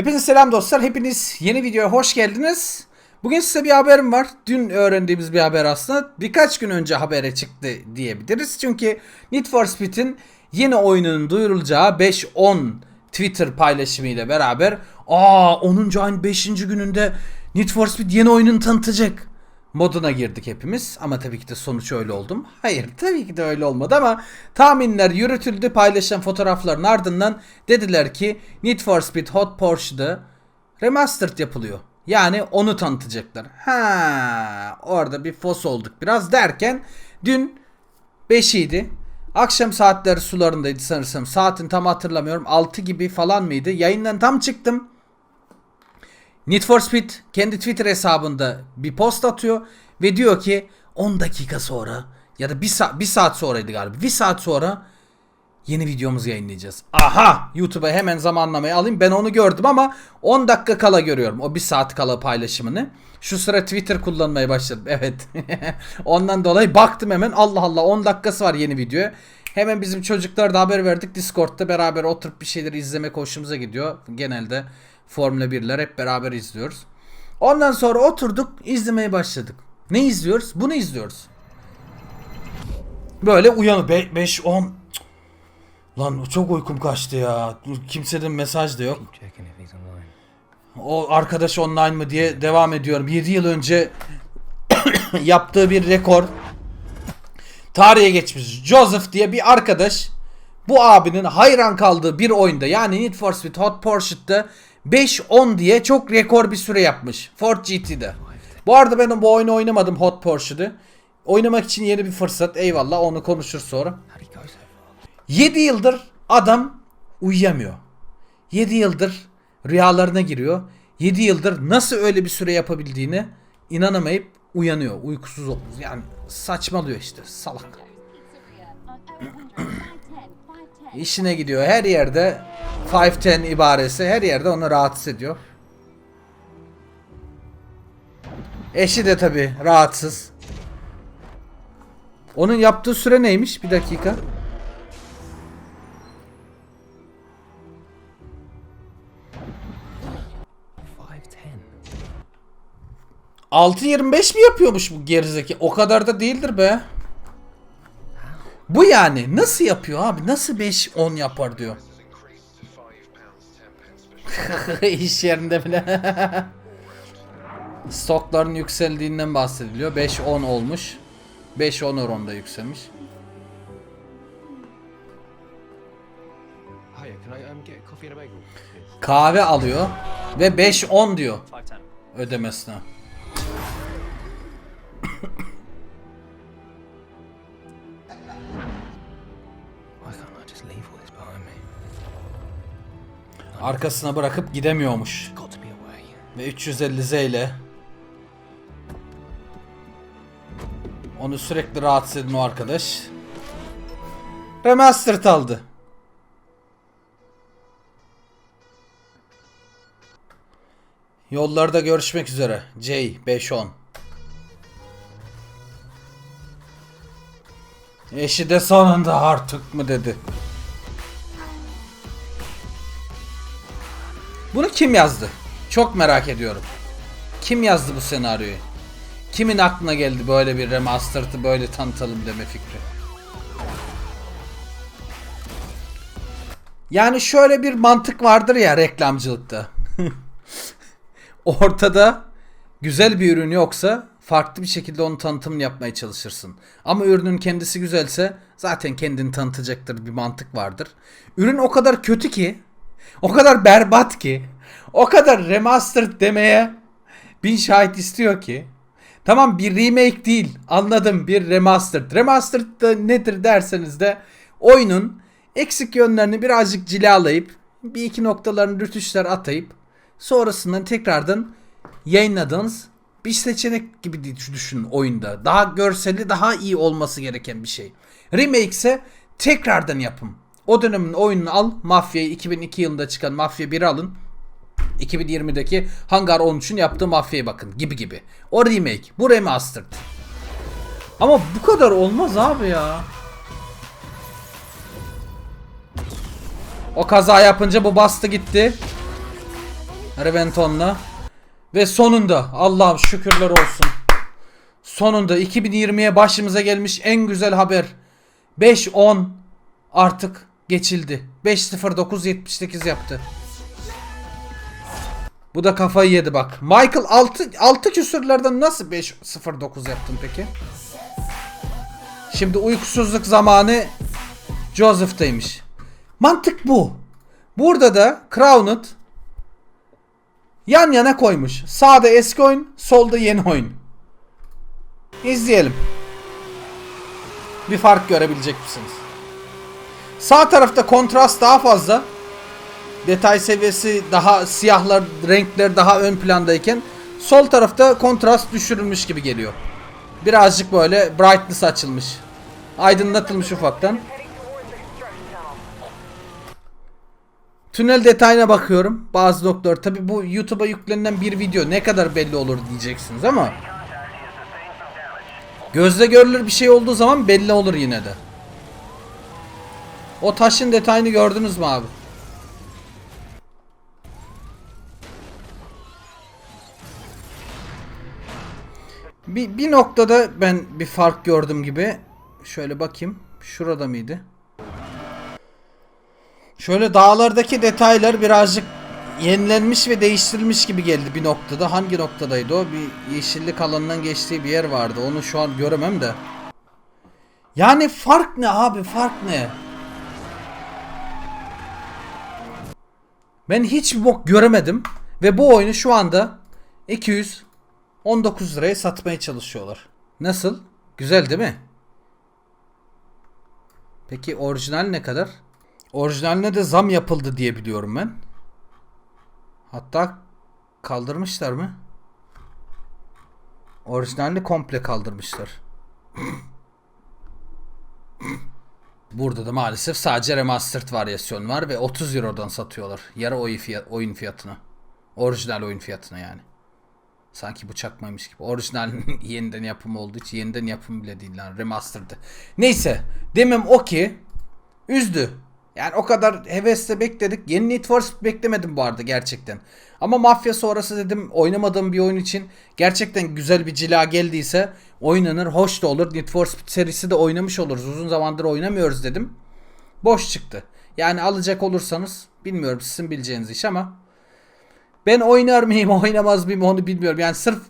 Hepinize selam dostlar. Hepiniz yeni videoya hoş geldiniz. Bugün size bir haberim var. Dün öğrendiğimiz bir haber aslında. Birkaç gün önce habere çıktı diyebiliriz. Çünkü Need for Speed'in yeni oyununun duyurulacağı 5-10 Twitter paylaşımıyla beraber aa 10. ayın 5. gününde Need for Speed yeni oyununu tanıtacak moduna girdik hepimiz. Ama tabii ki de sonuç öyle oldu mu? Hayır tabii ki de öyle olmadı ama tahminler yürütüldü. Paylaşılan fotoğrafların ardından dediler ki Need for Speed Hot Porsche'da remastered yapılıyor. Yani onu tanıtacaklar. Ha, orada bir fos olduk biraz derken dün 5'iydi. Akşam saatleri sularındaydı sanırsam. Saatin tam hatırlamıyorum. 6 gibi falan mıydı? Yayından tam çıktım. Need for Speed kendi Twitter hesabında bir post atıyor ve diyor ki 10 dakika sonra ya da 1 saat, bir saat sonraydı galiba. 1 saat sonra yeni videomuzu yayınlayacağız. Aha! YouTube'a hemen zamanlamayı alayım. Ben onu gördüm ama 10 dakika kala görüyorum. O 1 saat kala paylaşımını. Şu sıra Twitter kullanmaya başladım. Evet. Ondan dolayı baktım hemen. Allah Allah 10 dakikası var yeni videoya. Hemen bizim çocuklar da haber verdik. Discord'da beraber oturup bir şeyleri izlemek hoşumuza gidiyor. Genelde Formula 1'ler hep beraber izliyoruz. Ondan sonra oturduk izlemeye başladık. Ne izliyoruz? Bunu izliyoruz. Böyle uyanık 5 10 Lan çok uykum kaçtı ya. Kimseden mesaj da yok. O arkadaş online mı diye devam ediyorum. 7 yıl önce yaptığı bir rekor. Tarihe geçmiş. Joseph diye bir arkadaş bu abinin hayran kaldığı bir oyunda yani Need for Speed Hot Pursuit'ta 5-10 diye çok rekor bir süre yapmış. Ford GT'de. Bu arada ben bu oyunu oynamadım Hot Pursuit'ı. Oynamak için yeni bir fırsat. Eyvallah onu konuşur sonra. How'd he go so far? 7 yıldır adam uyuyamıyor. 7 yıldır rüyalarına giriyor. 7 yıldır nasıl öyle bir süre yapabildiğini inanamayıp uyanıyor. Uykusuz olmuş. Yani saçmalıyor işte salak. İşine gidiyor. Her yerde 510 ibaresi her yerde onu rahatsız ediyor. Eşi de tabi rahatsız. Onun yaptığı süre neymiş? Bir dakika. Five ten. 6.25 mi yapıyormuş bu gerizeki? O kadar da değildir be. Bu yani nasıl yapıyor abi? Nasıl 5-10 yapar diyor. İş yerinde bile. Stokların yükseldiğinden bahsediliyor. 5-10 olmuş. 5-10 oranında yükselmiş. Um. Kahve alıyor ve 5-10 diyor ödemesine. Arkasına bırakıp gidemiyormuş. Ve 350 Z ile onu sürekli rahatsız eden o arkadaş Remastered aldı. Yollarda görüşmek üzere. J 510. Eşi de sonunda artık mı dedi. Bunu kim yazdı? Çok merak ediyorum. Kim yazdı bu senaryoyu? Kimin aklına geldi böyle bir remastered'ı böyle tanıtalım deme fikri? Yani şöyle bir mantık vardır ya reklamcılıkta. Ortada güzel bir ürün yoksa farklı bir şekilde onun tanıtımını yapmaya çalışırsın. Ama ürünün kendisi güzelse zaten kendini tanıtacaktır bir mantık vardır. Ürün o kadar kötü ki, o kadar berbat ki, o kadar remastered demeye bin şahit istiyor ki. Tamam bir remake değil anladım bir remastered. Remastered da nedir derseniz de oyunun eksik yönlerini birazcık cilalayıp bir iki noktalarını rütüşler atayıp sonrasından tekrardan yayınladığınız bir seçenek gibi düşünün oyunda. Daha görseli daha iyi olması gereken bir şey. Remake ise tekrardan yapım. O dönemin oyununu al. Mafya'yı 2002 yılında çıkan Mafya 1'i alın. 2020'deki Hangar 13'ün yaptığı Mafya'ya bakın gibi gibi. O remake. Bu remastered. Ama bu kadar olmaz abi ya. O kaza yapınca bu bastı gitti. Reventon'la. Ve sonunda Allah'ım şükürler olsun. Sonunda 2020'ye başımıza gelmiş en güzel haber. 5-10 artık geçildi. 5-0-9-78 yaptı. Bu da kafayı yedi bak. Michael 6 6 küsürlerden nasıl 5-0-9 yaptın peki? Şimdi uykusuzluk zamanı Joseph'taymış. Mantık bu. Burada da Crowned yan yana koymuş. Sağda eski oyun, solda yeni oyun. İzleyelim. Bir fark görebilecek misiniz? Sağ tarafta kontrast daha fazla. Detay seviyesi daha siyahlar, renkler daha ön plandayken sol tarafta kontrast düşürülmüş gibi geliyor. Birazcık böyle brightness açılmış. Aydınlatılmış ufaktan. Tünel detayına bakıyorum. Bazı noktalar. Tabi bu YouTube'a yüklenilen bir video ne kadar belli olur diyeceksiniz ama gözle görülür bir şey olduğu zaman belli olur yine de. O taşın detayını gördünüz mü abi? Bir, bir noktada ben bir fark gördüm gibi. Şöyle bakayım. Şurada mıydı? Şöyle dağlardaki detaylar birazcık yenilenmiş ve değiştirilmiş gibi geldi bir noktada. Hangi noktadaydı o? Bir yeşillik alanından geçtiği bir yer vardı. Onu şu an göremem de. Yani fark ne abi? Fark ne? Ben hiç bok göremedim. Ve bu oyunu şu anda 219 liraya satmaya çalışıyorlar. Nasıl? Güzel değil mi? Peki orijinal ne kadar? Orijinaline de zam yapıldı diye biliyorum ben. Hatta kaldırmışlar mı? Orijinalini komple kaldırmışlar. Burada da maalesef sadece remastered varyasyon var ve 30 Euro'dan satıyorlar. Yarı oyun, fiyat, oyun fiyatına. Orijinal oyun fiyatına yani. Sanki bu çakmaymış gibi. Orijinal yeniden yapım olduğu için yeniden yapım bile değil lan. Remastered'ı. Neyse. Demem o ki üzdü. Yani o kadar hevesle bekledik. Yeni Need for Speed beklemedim bu arada gerçekten. Ama Mafya sonrası dedim oynamadığım bir oyun için gerçekten güzel bir cila geldiyse oynanır, hoş da olur. Need for Speed serisi de oynamış oluruz. Uzun zamandır oynamıyoruz dedim. Boş çıktı. Yani alacak olursanız bilmiyorum sizin bileceğiniz iş ama ben oynar mıyım, oynamaz mıyım onu bilmiyorum. Yani sırf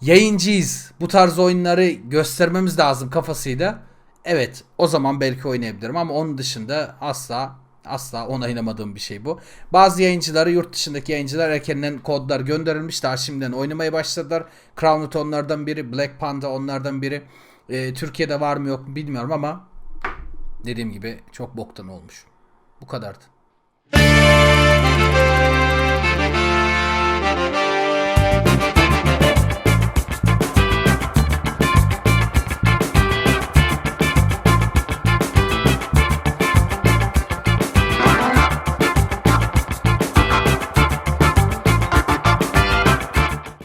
yayıncıyız. Bu tarz oyunları göstermemiz lazım kafasıyla. Evet, o zaman belki oynayabilirim ama onun dışında asla asla onaylamadığım bir şey bu. Bazı yayıncıları yurt dışındaki yayıncılar erkenden kodlar gönderilmiş daha şimdiden oynamaya başladılar. Crowned onlardan biri, Black Panda onlardan biri. Ee, Türkiye'de var mı yok mu bilmiyorum ama dediğim gibi çok boktan olmuş. Bu kadardı.